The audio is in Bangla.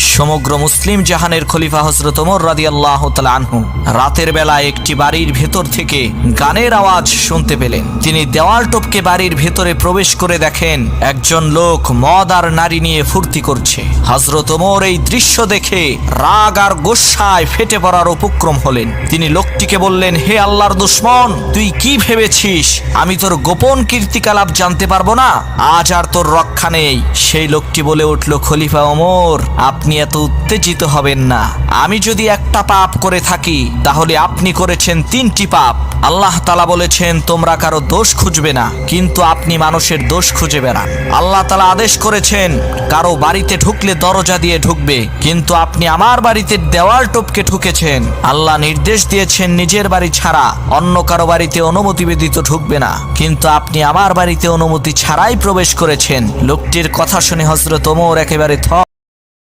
সমগ্র মুসলিম জাহানের খলিফা হজরত ওমর রাদি আল্লাহ আনহু রাতের বেলা একটি বাড়ির ভেতর থেকে গানের আওয়াজ শুনতে পেলেন। তিনি দেওয়াল টপকে বাড়ির ভেতরে প্রবেশ করে দেখেন একজন লোক মদ আর নারী নিয়ে ফুর্তি করছে। হজরত ওমর এই দৃশ্য দেখে রাগ আর গোসায় ফেটে পড়ার উপক্রম হলেন। তিনি লোকটিকে বললেন, হে আল্লাহর দুশ্মন, তুই কি ভেবেছিস? আমি তোর গোপন কীর্তিকলাপ জানতে পারব না। আজ আর তোর রক্ষা নেই। সেই লোকটি বলে উঠল, খলিফা ওমর, আপনি এত উত্তেজিত হবেন না। আমি যদি একটা পাপ করে থাকি, তাহলে আপনি করেছেন তিনটি পাপ। আল্লাহ তালা বলেছেন, তোমরা কারও দোষ খুঁজবে না, কিন্তু আপনি মানুষের দোষ খুঁজে বেড়ান। আল্লাহ তালা আদেশ করেছেন, কারও বাড়িতে ঢুকলে দরজা দিয়ে ঢুকবে, কিন্তু আপনি আমার বাড়িতে দেওয়াল টোপকে ঢুকেছেন আল্লাহ নির্দেশ দিয়েছেন নিজের বাড়ি ছাড়া, অন্য কারও বাড়িতে অনুমতি ব্যতীত ঢুকবে না। কিন্তু আপনি আমার বাড়িতে অনুমতি ছাড়াই প্রবেশ করেছেন। লোকটির কথা শুনে হজরত ওমর একেবারে থ